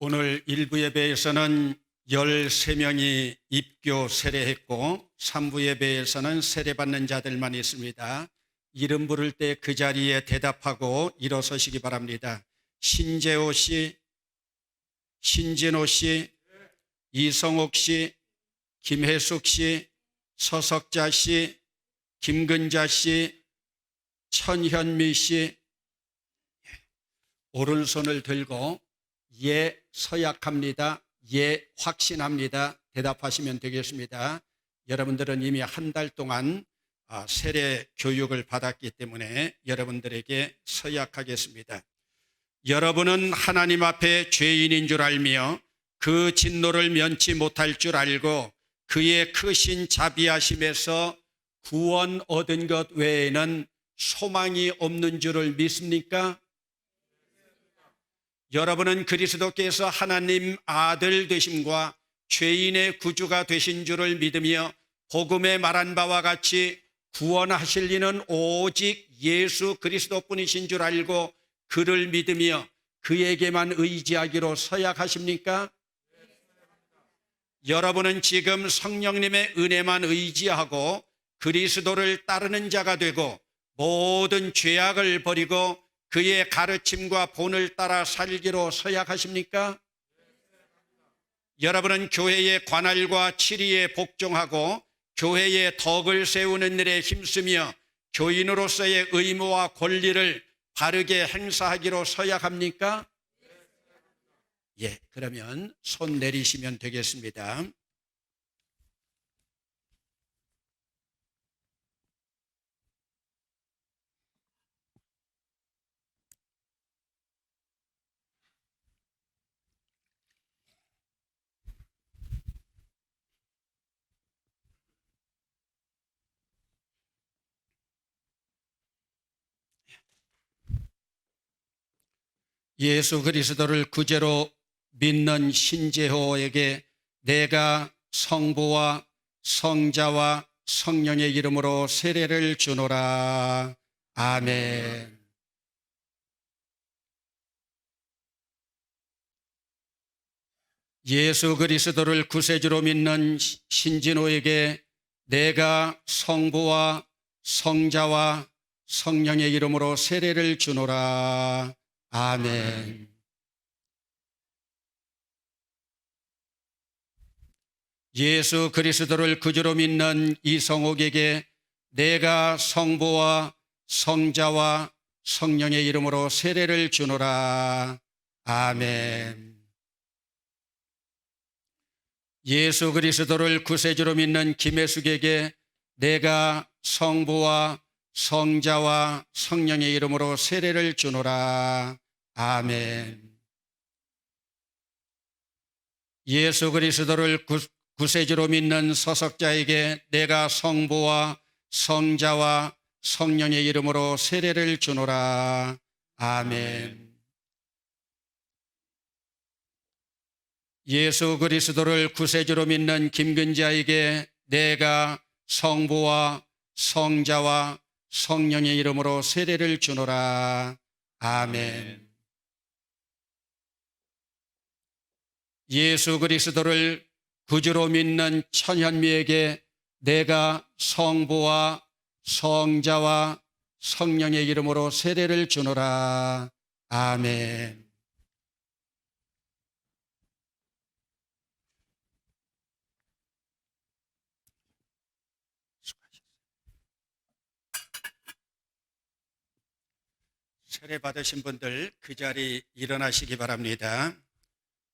오늘 일부 예배에서는 13명이 입교 세례했고 3부 예배에서는 세례받는 자들만 있습니다. 이름 부를 때 그 자리에 대답하고 일어서시기 바랍니다. 신재호 씨, 신진호 씨, 이성옥 씨, 김혜숙 씨, 서석자 씨, 김근자 씨, 천현미 씨, 오른손을 들고 예 서약합니다. 예 확신합니다. 대답하시면 되겠습니다. 여러분들은 이미 한 달 동안 아, 세례 교육을 받았기 때문에 여러분들에게 서약하겠습니다. 여러분은 하나님 앞에 죄인인 줄 알며 그 진노를 면치 못할 줄 알고 그의 크신 자비하심에서 구원 얻은 것 외에는 소망이 없는 줄을 믿습니까? 여러분은 그리스도께서 하나님 아들 되심과 죄인의 구주가 되신 줄을 믿으며 복음에 말한 바와 같이 구원하실 이는 오직 예수 그리스도뿐이신 줄 알고 그를 믿으며 그에게만 의지하기로 서약하십니까? 여러분은 지금 성령님의 은혜만 의지하고 그리스도를 따르는 자가 되고 모든 죄악을 버리고 그의 가르침과 본을 따라 살기로 서약하십니까? 여러분은 교회의 관할과 치리에 복종하고 교회의 덕을 세우는 일에 힘쓰며 교인으로서의 의무와 권리를 바르게 행사하기로 서약합니까? 예, 그러면 손 내리시면 되겠습니다. 예수 그리스도를 구제로 믿는 신재호에게 내가 성부와 성자와 성령의 이름으로 세례를 주노라. 아멘. 예수 그리스도를 구세주로 믿는 신진호에게 내가 성부와 성자와 성령의 이름으로 세례를 주노라. 아멘. 예수 그리스도를 구주로 믿는 이성옥에게 내가 성부와 성자와 성령의 이름으로 세례를 주노라. 아멘. 예수 그리스도를 구세주로 믿는 김혜숙에게 내가 성부와 성자와 성령의 이름으로 세례를 주노라. 아멘. 예수 그리스도를 구, 구세주로 믿는 서석자에게 내가 성부와 성자와 성령의 이름으로 세례를 주노라. 아멘. 예수 그리스도를 구세주로 믿는 김근자에게 내가 성부와 성자와 성령의 이름으로 세례를 주노라. 아멘. 예수 그리스도를 구주로 믿는 천현미에게 내가 성부와 성자와 성령의 이름으로 세례를 주노라. 아멘. 세례 받으신 분들 그 자리 일어나시기 바랍니다.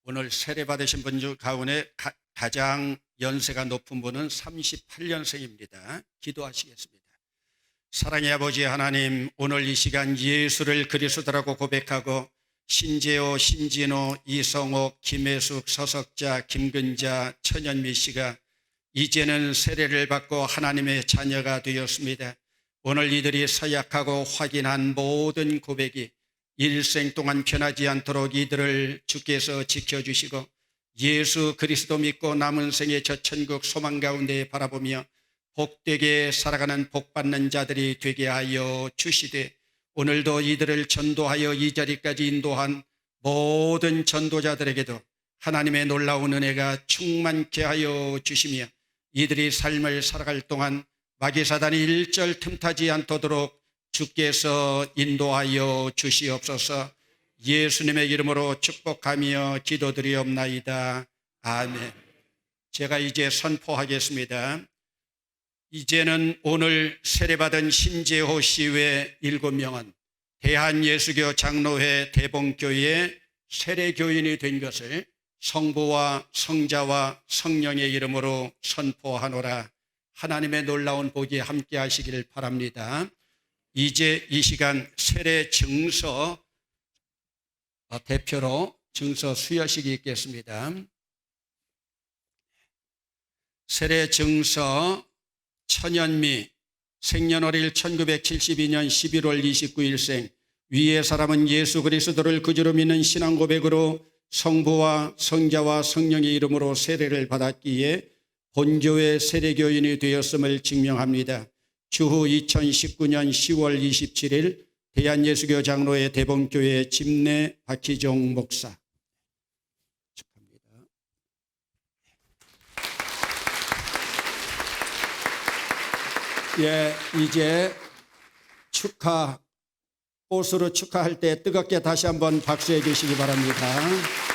오늘 세례 받으신 분 중 가운데 가, 가장 연세가 높은 분은 38년생입니다. 기도하시겠습니다. 사랑의 아버지 하나님, 오늘 이 시간 예수를 그리스도라고 고백하고 신재호, 신진호, 이성옥, 김혜숙, 서석자, 김근자, 천연미 씨가 이제는 세례를 받고 하나님의 자녀가 되었습니다. 오늘 이들이 서약하고 확인한 모든 고백이 일생 동안 변하지 않도록 이들을 주께서 지켜주시고 예수 그리스도 믿고 남은 생의 저 천국 소망 가운데 바라보며 복되게 살아가는 복받는 자들이 되게 하여 주시되 오늘도 이들을 전도하여 이 자리까지 인도한 모든 전도자들에게도 하나님의 놀라운 은혜가 충만케 하여 주시며 이들이 삶을 살아갈 동안 마귀 사단이 일절 틈타지 않도록 주께서 인도하여 주시옵소서 예수님의 이름으로 축복하며 기도드리옵나이다. 아멘. 제가 이제 선포하겠습니다. 이제는 오늘 세례받은 신재호 씨 외 일곱 명은 대한예수교 장로회 대봉교회의 세례교인이 된 것을 성부와 성자와 성령의 이름으로 선포하노라 하나님의 놀라운 복이 함께 하시기를 바랍니다. 이제 이 시간 세례 증서 어, 대표로 증서 수여식이 있겠습니다. 세례 증서 천연미 생년월일 1972년 11월 29일생 위의 사람은 예수 그리스도를 그주로 믿는 신앙 고백으로 성부와 성자와 성령의 이름으로 세례를 받았기에 본교회 세례교인이 되었음을 증명합니다. 주후 2019년 10월 27일 대한예수교 장로회 대봉교회 집내 박희종 목사 축하합니다. 예, 이제 축하 꽃으로 축하할 때 뜨겁게 다시 한번 박수해 주시기 바랍니다.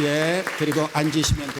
예, 그리고 앉으시면 됩니다.